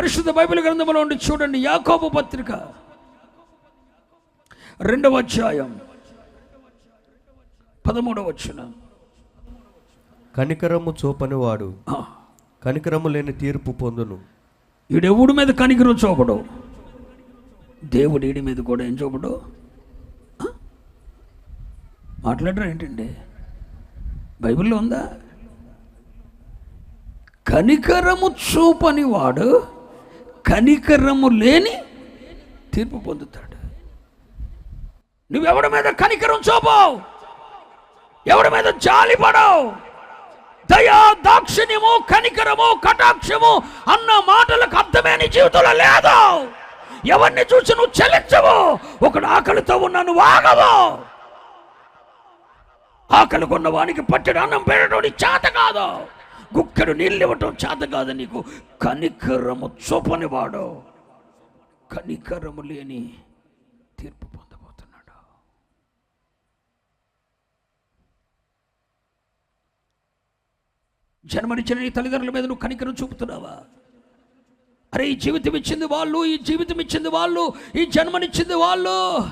పరిశుద్ధ బైబిల్ గ్రంథంలో ఉండి చూడండి యాకోబు పత్రిక. రెండవ అధ్యాయం. పదమూడవ వచ్చిన కనికరము చూపనివాడు. కనికరము లేని తీర్పు పొందును. ఈడెవుడి మీద కనికరం చూపడు? దేవుడు ఈడి మీద కూడా ఏం చూపడు? మాట్లాడరా ఏంటండి? బైబిల్లో ఉందా? కనికరము చూపని వాడు కనికరము లేని తీర్పు పొందుతాడు. నువ్వెవడి మీద కనికరం చూపవు? ఎవడి మీద జాలి పడవు? దయా దాక్షిణ్యము కనికరము కటాక్షము అన్న మాటలకు అర్థమే నీ జీవితంలో లేదు. ఎవరిని చూసి నువ్వు చెల్లించవు ఒకడు ఆకలితో ఉన్న నువ్వు ఆగవు. ఆకలి కొన్న వానికి పట్టెడు అన్నం పెట్టడం చేత కాదు. గుక్కడు నీళ్ళు ఇవ్వటం చేత కాదు నీకు. కనికరము చూపని వాడు కనికరము లేని తీర్పు పొందబోతున్నాడు. జన్మనిచ్చిన నీ తల్లిదండ్రుల మీద నువ్వు కనికరం చూపుతున్నావా? అరే ఈ జీవితం ఇచ్చింది వాళ్ళు ఈ జీవితం ఇచ్చింది వాళ్ళు ఈ జన్మనిచ్చింది వాళ్ళు.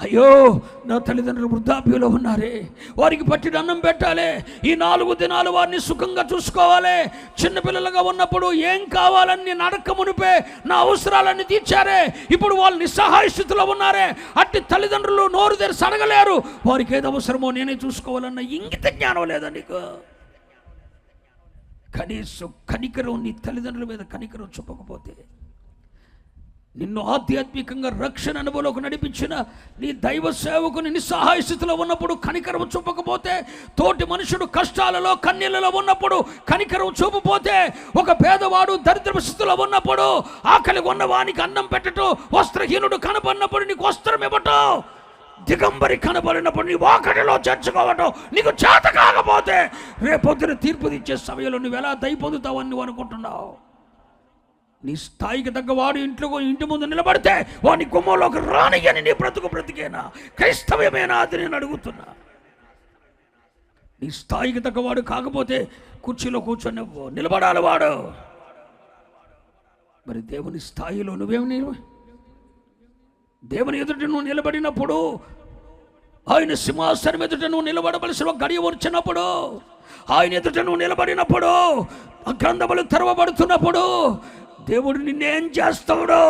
అయ్యో నా తల్లిదండ్రులు వృద్ధాప్యంలో ఉన్నారే. వారికి పట్టిన అన్నం పెట్టాలి. ఈ నాలుగు దినాలు వారిని సుఖంగా చూసుకోవాలి. చిన్నపిల్లలుగా ఉన్నప్పుడు ఏం కావాలని నడక మునిపే నా అవసరాలన్నీ తీర్చారే. ఇప్పుడు వాళ్ళు నిస్సహాయ స్థితిలో ఉన్నారే. అట్టి తల్లిదండ్రులు నోరు తెరిచి అడగలేరు. వారికి ఏది అవసరమో నేనే చూసుకోవాలన్న ఇంగిత జ్ఞానం లేదా నీకు? కనీసం కనికరం నీ తల్లిదండ్రుల మీద కనికరం చూపకపోతే నిన్ను ఆధ్యాత్మికంగా రక్షణ అనుభవంలోకి నడిపించిన నీ దైవ సేవకుని నిస్సహాయ స్థితిలో ఉన్నప్పుడు కనికరం చూపకపోతే తోటి మనుషుడు కష్టాలలో కన్నీళ్ళలో ఉన్నప్పుడు కనికరం చూపపోతే ఒక పేదవాడు దరిద్ర స్థితిలో ఉన్నప్పుడు ఆకలి ఉన్నవానికి అన్నం పెట్టటం వస్త్రహీనుడు కనబడినప్పుడు నీకు వస్త్రం ఇవ్వటం దిగంబరి కనబడినప్పుడు నీ వాకటిలో చేర్చుకోవటం నీకు చేత కాకపోతే రేపొద్దున తీర్పు ఇచ్చే సమయంలో నువ్వు ఎలా దయ పొందుతావని నువ్వు అనుకుంటున్నావు? నీ స్థాయికి తగ్గ వాడు ఇంట్లో ఇంటి ముందు నిలబడితే వాని గుమ్మంలోకి రానియని నీ బ్రతుకు బ్రతికేనా? క్రైస్తవ్యమేనా అది నేను అడుగుతున్నా. నీ స్థాయికి తగ్గవాడు కాకపోతే కుర్చీలో కూర్చొని నిలబడాలి వాడు. మరి దేవుని స్థాయిలో నువ్వేమి నిలవ దేవుని ఎదుట నువ్వు నిలబడినప్పుడు ఆయన సింహాసనం ఎదుట నువ్వు నిలబడవలసిన గడియ వచ్చినప్పుడు ఆయన ఎదుట నువ్వు నిలబడినప్పుడు గ్రంథములు తెరవబడుతున్నప్పుడు దేవుడు నిన్నేం చేస్తాడు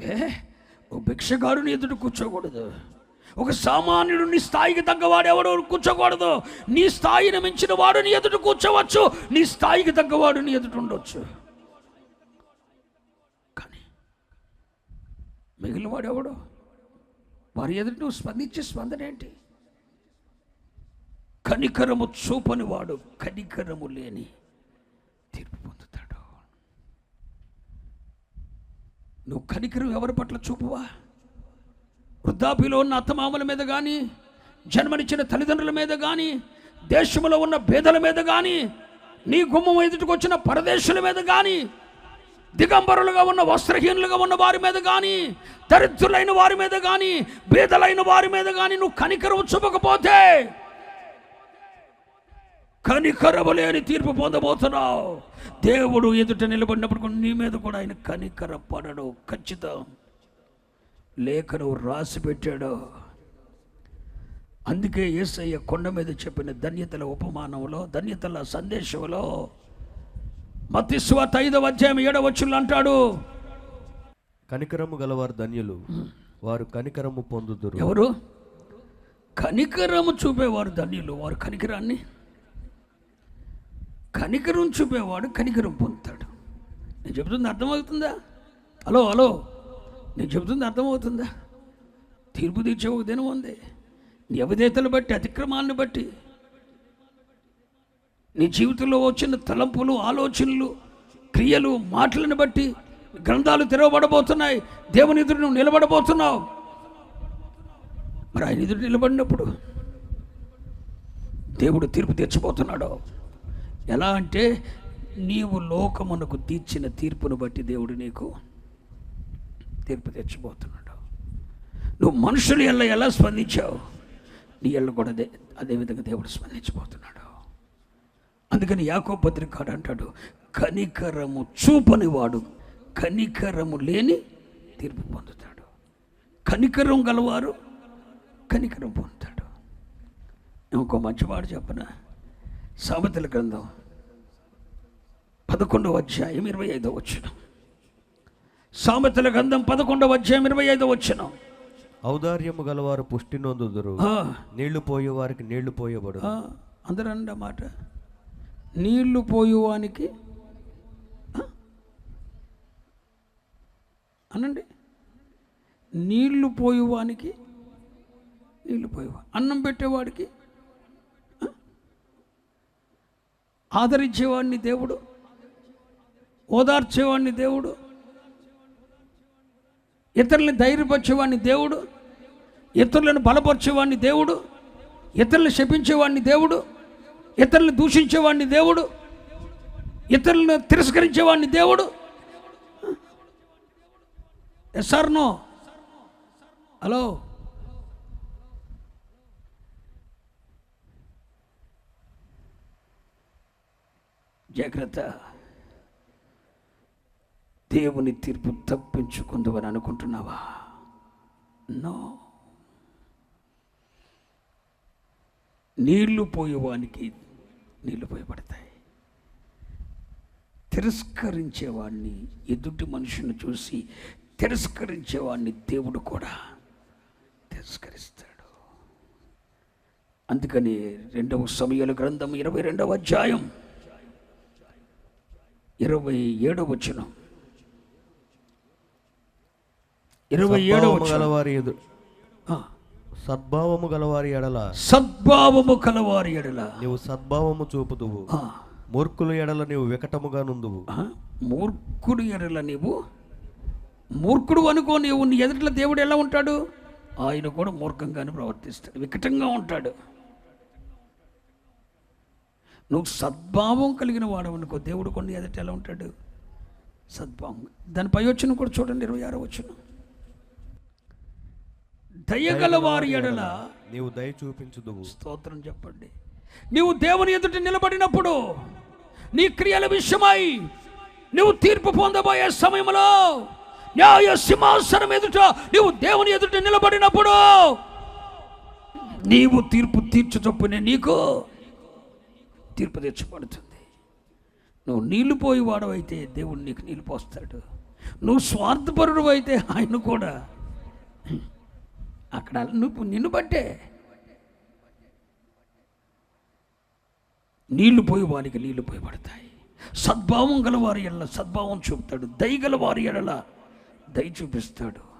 ఏ? ఓ భిక్షగాడుని ఎదుట కూర్చోకూడదు. ఒక సామాన్యుడు నీ స్థాయికి తగ్గవాడు ఎవడు కూర్చోకూడదు. నీ స్థాయిని మించిన వాడు నీ ఎదుట కూర్చోవచ్చు. నీ స్థాయికి తగ్గవాడు నీ ఎదుట ఉండొచ్చు. కానీ మిగిలినవాడు ఎవడు వారి ఎదుట నువ్వు స్పందించే స్పందన ఏంటి? కనికరము చూపని వాడు కనికరము లేని తీర్పు పొందుతాడు నువ్వు కనికరం ఎవరి పట్ల చూపువా? వృద్ధాప్యలో ఉన్న అత్తమామల మీద కానీ జన్మనిచ్చిన తల్లిదండ్రుల మీద కానీ దేశంలో ఉన్న పేదల మీద కానీ నీ గుమ్మం ఎదుటికి వచ్చిన పరదేశుల మీద కానీ దిగంబరులుగా ఉన్న వస్త్రహీనులుగా ఉన్న వారి మీద కానీ దరిద్రులైన వారి మీద కానీ బీదలైన వారి మీద కానీ నువ్వు కనికరం చూపకపోతే కనికరము లేని తీర్పు పొందబోతున్నావు. దేవుడు ఎదుట నిలబడినప్పుడు కూడా నీ మీద కూడా ఆయన కనికర పడడు ఖచ్చితం. లేఖను రాసి పెట్టాడు. అందుకే యేసయ్య కొండ మీద చెప్పిన ధన్యతల ఉపమానంలో ధన్యతల సందేశంలో మతిస్వాత ఐదవ అధ్యాయం ఏడవచ్చులు అంటాడు. కనికరము గలవారు ధన్యులు వారు కనికరము పొందుదురు. ఎవరు? కనికరము చూపేవారు ధన్యులు. వారు కనికరాన్ని కనికరం చూపేవాడు కనికరం పొందుతాడు. నేను చెబుతుంది అర్థమవుతుందా? Hello hello. నేను చెబుతుంది అర్థమవుతుందా? తీర్పు తీర్చే ఒక దినం ఉంది. నీ అవిధేతలు బట్టి అతిక్రమాలను బట్టి నీ జీవితంలో వచ్చిన తలంపులు ఆలోచనలు క్రియలు మాటలను బట్టి గ్రంథాలు తెరవబడబోతున్నాయి. దేవుని ఎదురు నువ్వు నిలబడబోతున్నావు. మరి ఆయన ఎదురు నిలబడినప్పుడు దేవుడు తీర్పు తీర్చబోతున్నాడు. ఎలా అంటే నీవు లోకమునకు తీర్చిన తీర్పును బట్టి దేవుడు నీకు తీర్పు తెచ్చిపోతున్నాడు. నువ్వు మనుషులు ఎల్ల ఎలా స్పందించావు? నీ ఎల్ల కూడా అదే అదేవిధంగా దేవుడు స్పందించబోతున్నాడు. అందుకని యాకో పత్రికాడు అంటాడు కనికరము చూపనివాడు కనికరము లేని తీర్పు పొందుతాడు. కనికరం గలవారు కనికరం పొందుతాడు. ఇంకో మంచివాడు చెప్పనా? సామెతల గ్రంథం పదకొండవ అధ్యాయం ఇరవై ఐదో వచ్చిన సామెతల గ్రంథం పదకొండవ అధ్యాయం ఇరవై ఐదో వచ్చిన ఔదార్యము గలవారు పుష్టి నొందుదురు. నీళ్ళు పోయే వారికి నీళ్ళు పోయబడు అందరూ అన్న మాట. నీళ్ళు పోయేవానికి? అనండి. నీళ్ళు పోయేవానికి నీళ్ళు పోయేవా అన్నం పెట్టేవాడికి ఆ? ఆదరించేవాడిని దేవుడు. ఓదార్చేవాడిని దేవుడు. ఇతరులని ధైర్యపరిచేవాడిని దేవుడు. ఇతరులను బలపరిచేవాడిని దేవుడు. ఇతరులను శపించేవాడిని దేవుడు. ఇతరులను దూషించేవాడిని దేవుడు. ఇతరులను తిరస్కరించేవాడిని దేవుడు. Yes hello? జాగ్రత్త. దేవుని తీర్పు తప్పించుకుందామని అనుకుంటున్నావా? నో. నీళ్ళు పోయేవానికి నీళ్ళు పోయబడతాయి. తిరస్కరించేవాడిని ఎదుటి మనుషుని చూసి తిరస్కరించేవాడిని దేవుడు కూడా తిరస్కరిస్తాడు. అందుకని రెండవ సమయాల గ్రంథం ఇరవై రెండవ అధ్యాయం ఇరవై ఏడవ వచనం. ఇరవై సద్భావము గలవారి ఎదు సద్భావము గలవారి ఎడల. సద్భావము కలవారి ఎడల. నీవు సద్భావము చూపుదువు. మూర్ఖుల ఎడల నీవు వికటముగా నుందువు. మూర్ఖుడు ఎడల నీవు. మూర్ఖుడు అనుకో నీవు. నీ ఎదుటిలో దేవుడు ఎలా ఉంటాడు? ఆయన కూడా మూర్ఖంగానే ప్రవర్తిస్తాడు. వికటంగా ఉంటాడు. నువ్వు సద్భావం కలిగిన వాడు అనుకో దేవుడు కొన్ని ఎదుట ఎలా ఉంటాడు? సద్భావం. దాని పై వచ్చిన కూడా చూడండి ఇరవై ఆరో వచ్చిన దయగల వారి ఎడల నీవు దయ చూపించుదువు. స్తోత్రం చెప్పండి. నీవు దేవుని ఎదుట నిలబడినప్పుడు నీ క్రియల విషయమై నువ్వు తీర్పు పొందబోయే సమయంలో న్యాయ సింహాసనం ఎదుట నీవు దేవుని ఎదుట నిలబడినప్పుడు నీవు తీర్పు తీర్చు చొప్పునే నీకు తీర్పు తెచ్చబడుతుంది. నువ్వు నీళ్ళు పోయి వాడవైతే దేవుడు నీకు నీళ్ళు పోస్తాడు. నువ్వు స్వార్థపరుడు అయితే ఆయన కూడా. అక్కడ నువ్వు నిన్ను బట్టే. నీళ్ళు పోయి వారికి నీళ్ళు పోయి పడతాయి సద్భావం గల వారి ఎడల సద్భావం చూపుతాడు. దయగల వారి ఎడల దయ చూపిస్తాడు.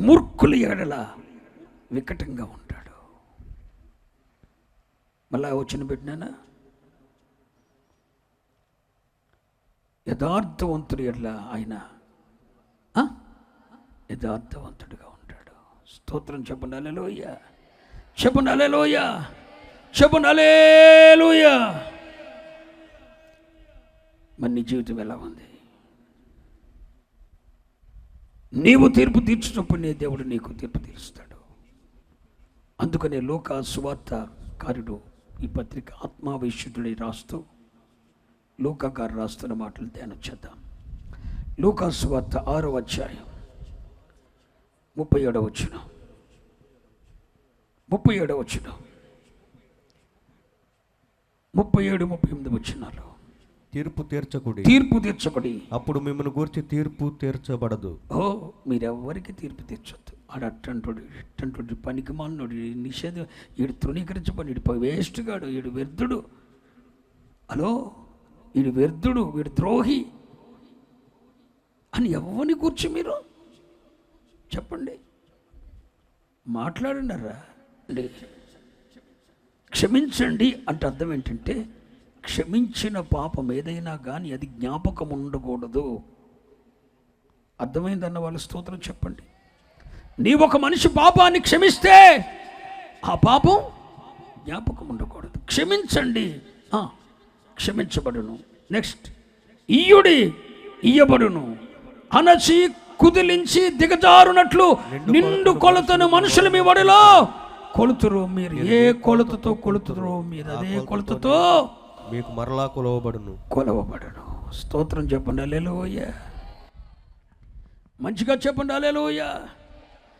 మూర్ఖుల ఎడల వికటంగా ఉంటాడు. మళ్ళా వచ్చిన పెట్టినానా యథార్థవంతుడు ఎట్లా ఆయన? ఆ? యథార్థవంతుడిగా ఉంటాడు. స్తోత్రం చెప్పండి అలెలోయ చెప్పండి అలెలోయ చెప్పండి అలేలుయ మరి నీ జీవితం ఎలా ఉంది? నీవు తీర్పు తీర్చినప్పుడు నీ దేవుడు నీకు తీర్పు తీరుస్తాడు. అందుకనే లోక సువార్త కారుడు ఈ పత్రిక ఆత్మావిశుద్ధుడై రాస్తూ లూకా గారు రాస్తున్న మాటలు ధ్యానం చేద్దాం. లూకా సువార్త ఆరో అధ్యాయం ముప్పై ఏడవ వచ్చిన ముప్పై ఏడవ వచ్చిన ముప్పై ఏడు ముప్పై ఎనిమిది వచ్చినాలు తీర్పు తీర్చకుడి. తీర్పు తీర్చబడి అప్పుడు మిమ్మల్ని గూర్చి తీర్పు తీర్చబడదు. ఓ మీరెవ్వరికి తీర్పు తీర్చొద్దు. ఆడ అట్టంటుడు ఇట్టంటుడు పనికి మాలినోడు నిషేధం ఈడు తృణీకరించబడి ఈడు వేస్ట్ గాడు ఈడు వ్యర్థుడు. హలో? ఈడు వ్యర్థుడు వీడు ద్రోహి. అని ఎవరిని కూర్చి మీరు? చెప్పండి. మాట్లాడినారా? క్షమించండి. అంటే అర్థం ఏంటంటే క్షమించిన పాపం ఏదైనా కానీ అది జ్ఞాపకం ఉండకూడదు. అర్థమైందన్న వాళ్ళ స్తోత్రం చెప్పండి. నీ ఒక మనిషి పాపాన్ని క్షమిస్తే ఆ పాపం జ్ఞాపకం ఉండకూడదు. క్షమించండి. క్షమించబడును. నెక్స్ట్ ఇయ్యుడి ఇయ్యబడును. అనచి కుదిలించి దిగజారునట్లు నిండు కొలతను మనుషులు మీ వడిలో కొలుతురు మీరు. ఏ కొలతతో కొలుతురు మీరు అదే కొలతతో మీకు మరలా కొలవబడును. కొలవబడును. స్తోత్రం చెప్పండి. అలెలుయ్య మంచిగా చెప్పండి. అలెలుయ్య